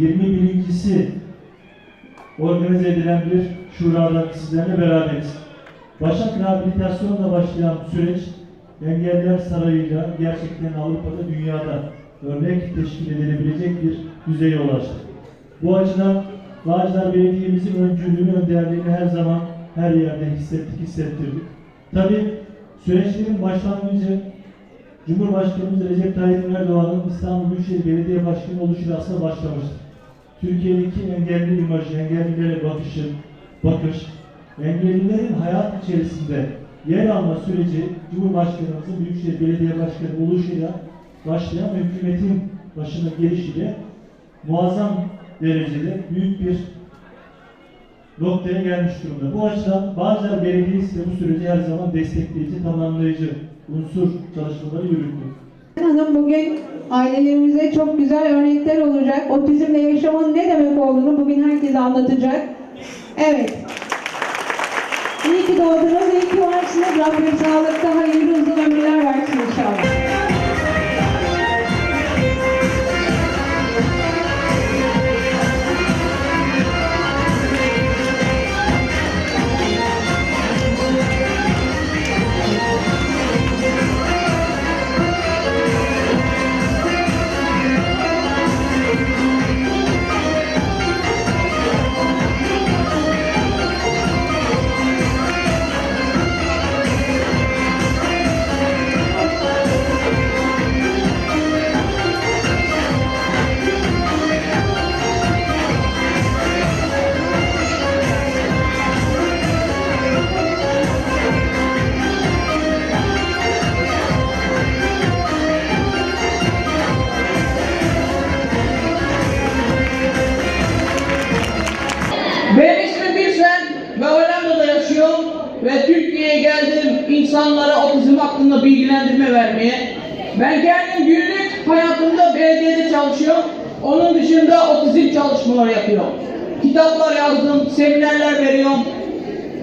21.si organize edilen bir şuradan sizlerle beraberiz. Başak rehabilitasyonla başlayan süreç Engeller Sarayı'yla gerçekten Avrupa'da, dünyada örnek teşkil edilebilecek bir düzeye ulaştı. Bu açıdan Bağcılar Belediye'mizin öncülüğünü, önderliğini her zaman her yerde hissettik, hissettirdik. Tabii süreçlerin başlangıcı Cumhurbaşkanımız Recep Tayyip Erdoğan'ın İstanbul Büyükşehir Belediye Başkanı oluşuyla başlamıştır. Türkiye'deki engelli imajı, engellilere bakışı, bakış, engellilerin hayat içerisinde yer alma süreci Cumhurbaşkanımızın Büyükşehir Belediye Başkanı oluşuyla başlayan hükümetin başına gelişiyle muazzam derecede büyük bir noktaya gelmiş durumda. Bu açıdan Bağcılar Belediyesi de bu süreci her zaman destekleyici, tamamlayıcı unsur çalışmaları yürüttü. Hanım bugün ailelerimize çok güzel örnekler olacak. Otizmle yaşamın ne demek olduğunu bugün herkese anlatacak. Evet. İyi ki doğdunuz, iyi ki varsınız. Rabbim sağlıkta hayırlı uzun ömürler versin inşallah. İnsanlara otizm hakkında bilgilendirme vermeye. Ben kendim günlük hayatımda belediyede çalışıyorum. Onun dışında otizm çalışmaları yapıyorum. Kitaplar yazdım, seminerler veriyorum.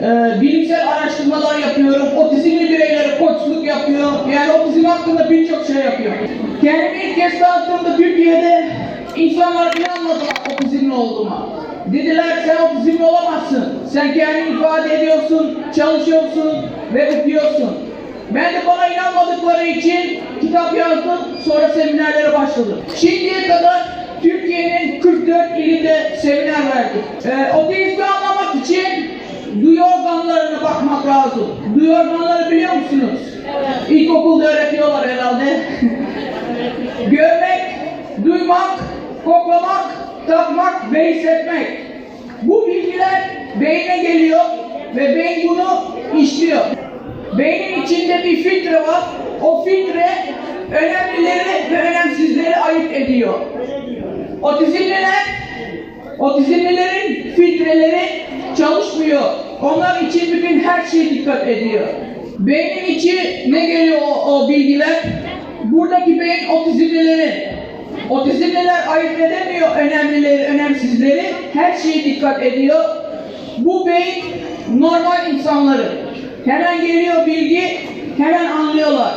Ee, bilimsel araştırmalar yapıyorum. Otizmli bireylere koçluk yapıyorum. Yani otizm hakkında birçok şey yapıyorum. Kendimi ilk kez tanıttığımda Türkiye'de insanlar inanmadılar otizmli olduğuma. Dediler sen otizmli olamazsın. Sen kendini ifade ediyorsun, çalışıyorsun ve okuyorsun. Ben de bana inanmadıkları için kitap yazdım, sonra seminerlere başladım. Şimdiye kadar Türkiye'nin 44 ilinde seminer verdik. Ee, otizmi anlamak için duyu organlarına bakmak lazım. Duyu organları biliyor musunuz? Evet. İlkokulda öğretiyorlar herhalde. Görmek, duymak, koklamak, tatmak ve hissetmek. Bu bilgiler beyne geliyor ve beyin bunu işliyor. Beynin içinde bir filtre var. O filtre önemlileri ve önemsizleri ayırt ediyor. Otizmliler, otizmlilerin filtreleri çalışmıyor. Onlar için bütün her şeye dikkat ediyor. Beynin içi ne geliyor o, o bilgiler? Buradaki beyin otizmlilerin. Otizmliler ayırt edemiyor önemlileri, önemsizleri. Her şeye dikkat ediyor. Bu beyin normal insanları. Hemen geliyor bilgi, hemen anlıyorlar.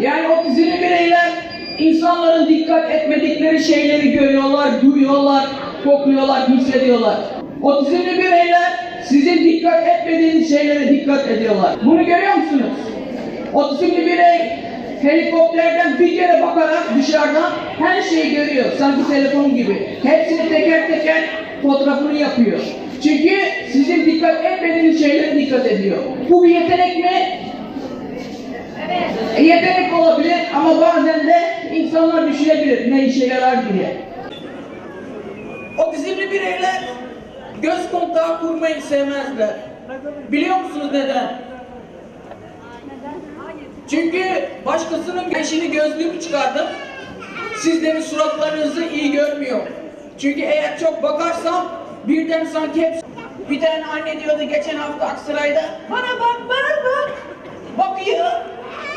Yani otizmli bireyler insanların dikkat etmedikleri şeyleri görüyorlar, duyuyorlar, kokluyorlar, hissediyorlar. Otizmli bireyler sizin dikkat etmediğiniz şeylere dikkat ediyorlar. Bunu görüyor musunuz? Otizmli birey helikopterden bir kere bakarak dışarıdan her şeyi görüyor. Sanki telefon gibi. Hepsini teker teker fotoğrafını yapıyor. Çünkü sizin dikkat etmediğiniz şeylere dikkat ediyor. Bu bir yetenek mi? E, yetenek olabilir ama bazen de insanlar düşünebilir ne işe yarar diye. Otizmli bireyler göz kontağı kurmayı sevmezler. Biliyor musunuz neden? Çünkü başkasının eşini gözlüğümü çıkardım. Sizlerin suratlarınızı iyi görmüyor. Çünkü eğer çok bakarsam birden sanki hep bir tane anne diyordu geçen hafta Aksaray'da bana bak bana bak bakıyor.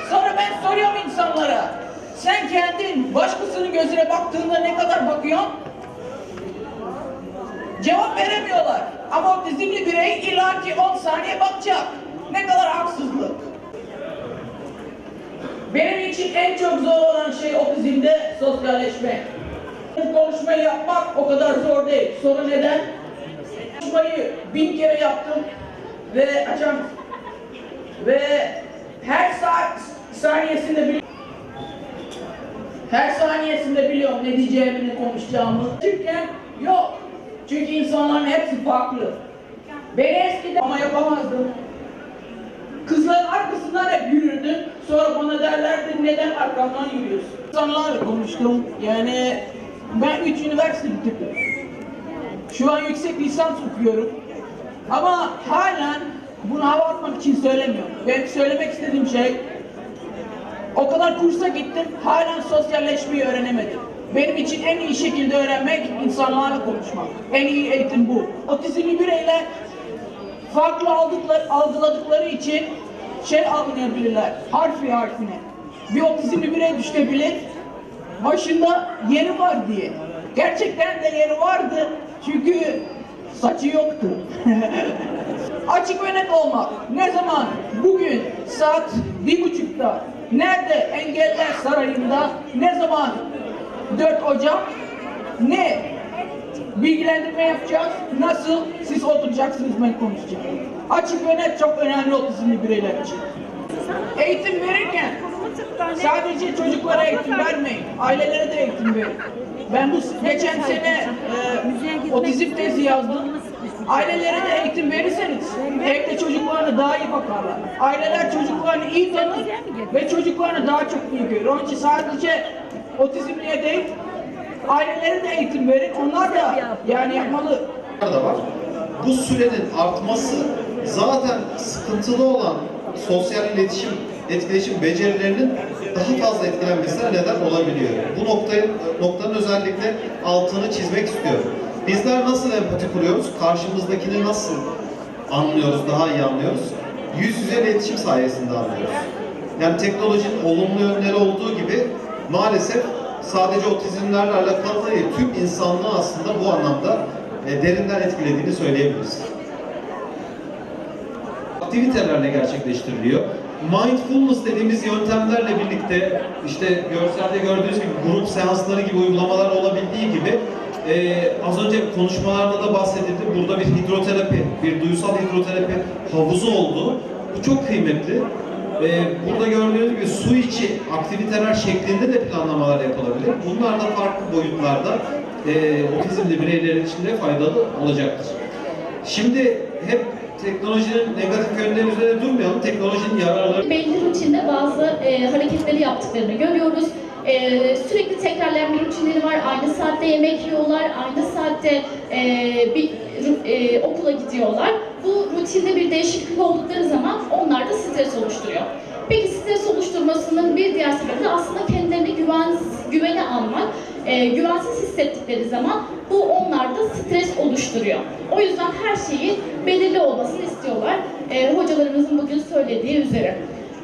Sonra ben soruyorum insanlara sen kendin başkasının gözüne baktığında ne kadar bakıyorsun? Cevap veremiyorlar. Ama otizmli birey illaki 10 saniye bakacak. Ne kadar haksızlık. Benim için en çok zor olan şey otizmde sosyalleşmek. Konuşmayı yapmak o kadar zor değil. Soru neden? Konuşmayı bin kere yaptım ve açam ve her saat saniyesinde biliyorum. Her saniyesinde biliyorum ne diyeceğimi, ne konuşacağımı. Çünkü yok. Çünkü insanların hepsi farklı. Ben eskiden ama yapamazdım. Kızların arkasından hep yürürdüm. Sonra bana derlerdi neden arkamdan yürüyorsun? İnsanlarla konuştum. Yani ben üç üniversite bitirdim. Şu an yüksek lisans okuyorum. Ama halen bunu hava atmak için söylemiyorum. Benim söylemek istediğim şey o kadar kursa gittim, halen sosyalleşmeyi öğrenemedim. Benim için en iyi şekilde öğrenmek, insanlarla konuşmak. En iyi eğitim bu. Otizmli bireyler farklı aldıkları, algıladıkları için şey anlayabilirler, harfi harfine. Bir otizmli birey düşünebilir, başında yeri var diye. Gerçekten de yeri vardı çünkü saçı yoktu. Açık ve net olmak. Ne zaman? Bugün saat bir buçukta. Nerede? Engeller Sarayı'nda. Ne zaman? 4 Ocak. Ne? Bilgilendirme yapacağız. Nasıl? Siz oturacaksınız ben konuşacağım. Açık ve net çok önemli otizmli bireyler için. Eğitim verirken sadece çocuklara eğitim vermeyin. Ailelere de eğitim verin. Ben bu geçen sene e, otizm tezi yazdım. Ailelere de eğitim verirseniz evde çocuklarına daha iyi bakarlar. Aileler çocuklarını iyi tanır ve çocuklarını daha çok iyi görür. Onun için sadece otizmliye değil, ailelere de eğitim verin. Onlar da yani yapmalı. da var. Bu sürenin artması zaten sıkıntılı olan sosyal iletişim, etkileşim becerilerinin daha fazla etkilenmesine neden olabiliyor. Bu noktayı, noktanın özellikle altını çizmek istiyorum. Bizler nasıl empati kuruyoruz? Karşımızdakini nasıl anlıyoruz, daha iyi anlıyoruz? Yüz yüze iletişim sayesinde anlıyoruz. Yani teknolojinin olumlu yönleri olduğu gibi maalesef sadece otizmlerle alakalı değil, tüm insanlığı aslında bu anlamda e, derinden etkilediğini söyleyebiliriz. Aktivitelerle gerçekleştiriliyor. Mindfulness dediğimiz yöntemlerle birlikte işte görselde gördüğünüz gibi grup seansları gibi uygulamalar olabildiği gibi e, az önce konuşmalarda da bahsedildi. Burada bir hidroterapi, bir duysal hidroterapi havuzu oldu. Bu çok kıymetli. E, burada gördüğünüz gibi su içi aktiviteler şeklinde de planlamalar yapılabilir. Bunlar da farklı boyutlarda e, otizmli bireylerin için de faydalı olacaktır. Şimdi hep teknolojinin negatif yönleri üzerine durmayalım. Teknolojinin yararları belli rutinde bazı e, hareketleri yaptıklarını görüyoruz. E, sürekli tekrarlayan bir rutinleri var. Aynı saatte yemek yiyorlar, aynı saatte e, bir e, okula gidiyorlar. Bu rutinde bir değişiklik oldukları zaman onlar da stres oluşturuyor. Peki stres oluşturmasının bir diğer sebebi de aslında kendilerini güven, güvene almak. E, güvensiz hissettikleri zaman bu onlarda stres oluşturuyor. O yüzden her şeyi belirli olmasını istiyorlar. E, hocalarımızın bugün söylediği üzere.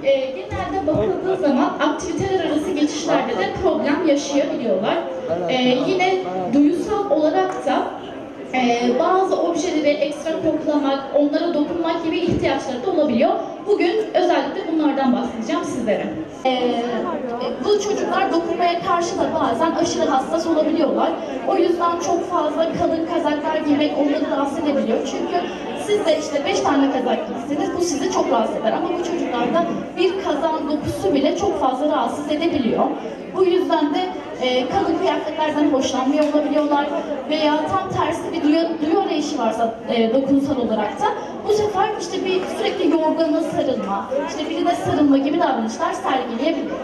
E, genelde bakıldığı zaman aktiviteler arası geçişlerde de problem yaşayabiliyorlar. E, yine duyusal olarak da e, bazı objeleri ekstra koklamak, onlara dokunmak gibi ihtiyaçları da olabiliyor. Bugün özellikle bunlardan bahsedeceğim sizlere. E, bu çocuklar dokunmaya karşı da bazen aşırı hassas olabiliyorlar. O yüzden çok fazla kalın kazaklar giymek onları rahatsız edebiliyor. Çünkü siz de işte 5 tane kazak giyseniz bu sizi çok rahatsız eder. Ama bu çocuklarda bir kazağın dokusu bile çok fazla rahatsız edebiliyor. Bu yüzden de e, kalın kıyafetlerden hoşlanmıyor olabiliyorlar veya tam tersi bir duyu, duyu arayışı varsa e, dokunsal olarak da bu sefer işte bir sürekli yorgana sarılma, işte birine sarılma gibi davranışlar sergileyebiliyor.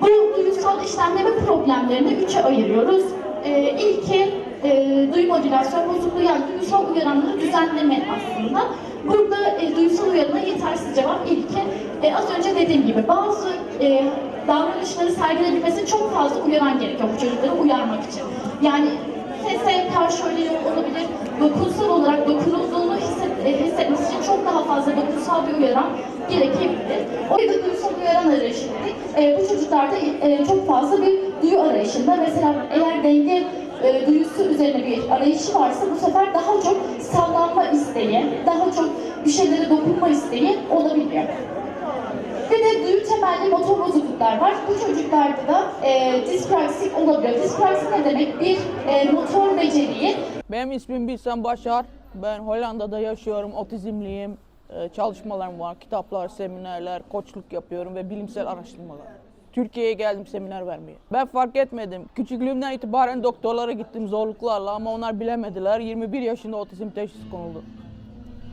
Bu duygusal işlemleme problemlerini üçe ayırıyoruz. Ee, ilki e, duyu modülasyon bozukluğu yani duygusal uyaranları düzenleme aslında. Burada e, duygusal uyarana yetersiz cevap ilki. E, az önce dediğim gibi bazı e, davranışları sergilebilmesi çok fazla uyaran gerekiyor bu çocukları uyarmak için. Yani sese karşı öyle olabilir. Dokunsal olarak dokunulduğunu hisset, e, hissetmesi için çok daha fazla dokunsal bir uyaran gerekebilir. O yüzden duygusal uyaran arayışı dedik. E, bu çocuklarda e, çok fazla bir duyu arayışında mesela eğer denge e, duyusu üzerine bir arayışı varsa bu sefer daha çok sallanma isteği, daha çok bir şeylere dokunma isteği olabiliyor. Bir de duyu temelli motor bozukluklar var. Bu çocuklarda da e, dispraksik olabiliyor. Dispraksik ne demek? Bir e, motor beceriyi Benim ismim Bilsen Başar. Ben Hollanda'da yaşıyorum, otizmliyim. Ee, Çalışmalarım var, kitaplar, seminerler, koçluk yapıyorum ve bilimsel araştırmalar. Türkiye'ye geldim seminer vermeye. Ben fark etmedim. Küçüklüğümden itibaren doktorlara gittim zorluklarla ama onlar bilemediler. 21 yaşında otizm teşhisi konuldu.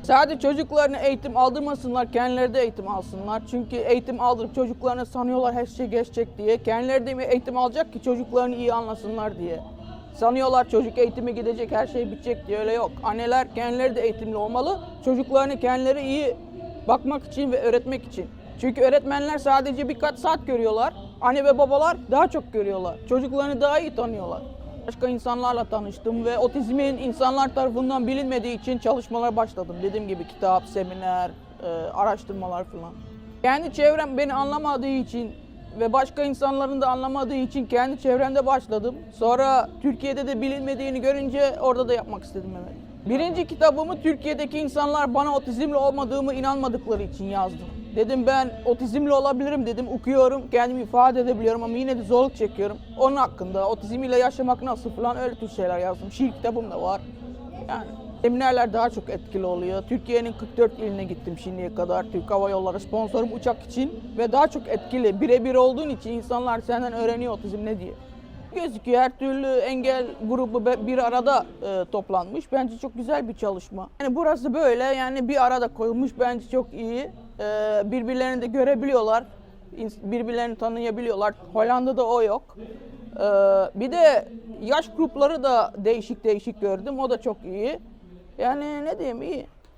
Sadece çocuklarına eğitim aldırmasınlar, kendileri de eğitim alsınlar. Çünkü eğitim aldırıp çocuklarına sanıyorlar her şey geçecek diye. Kendileri de eğitim alacak ki çocuklarını iyi anlasınlar diye. Sanıyorlar çocuk eğitime gidecek, her şey bitecek diye öyle yok. Anneler kendileri de eğitimli olmalı. Çocuklarını kendileri iyi bakmak için ve öğretmek için. Çünkü öğretmenler sadece birkaç saat görüyorlar. Anne ve babalar daha çok görüyorlar. Çocuklarını daha iyi tanıyorlar. Başka insanlarla tanıştım ve otizmin insanlar tarafından bilinmediği için çalışmalar başladım. Dediğim gibi kitap, seminer, e, araştırmalar falan. Kendi çevrem beni anlamadığı için ve başka insanların da anlamadığı için kendi çevremde başladım. Sonra Türkiye'de de bilinmediğini görünce orada da yapmak istedim evet. Birinci kitabımı Türkiye'deki insanlar bana otizmli olmadığımı inanmadıkları için yazdım. Dedim ben otizmli olabilirim dedim. Okuyorum, kendimi ifade edebiliyorum ama yine de zorluk çekiyorum. Onun hakkında otizmiyle yaşamak nasıl falan öyle tür şeyler yazdım. Şiir kitabım da var. Yani seminerler daha çok etkili oluyor. Türkiye'nin 44 iline gittim şimdiye kadar. Türk Hava Yolları sponsorum uçak için ve daha çok etkili. Birebir olduğun için insanlar senden öğreniyor otizm ne diye. Gözüküyor her türlü engel grubu bir arada e, toplanmış. Bence çok güzel bir çalışma. Yani burası böyle yani bir arada koyulmuş bence çok iyi. E, birbirlerini de görebiliyorlar. Birbirlerini tanıyabiliyorlar. Hollanda'da o yok. E, bir de yaş grupları da değişik değişik gördüm. O da çok iyi. Yani ne diyeyim iyi.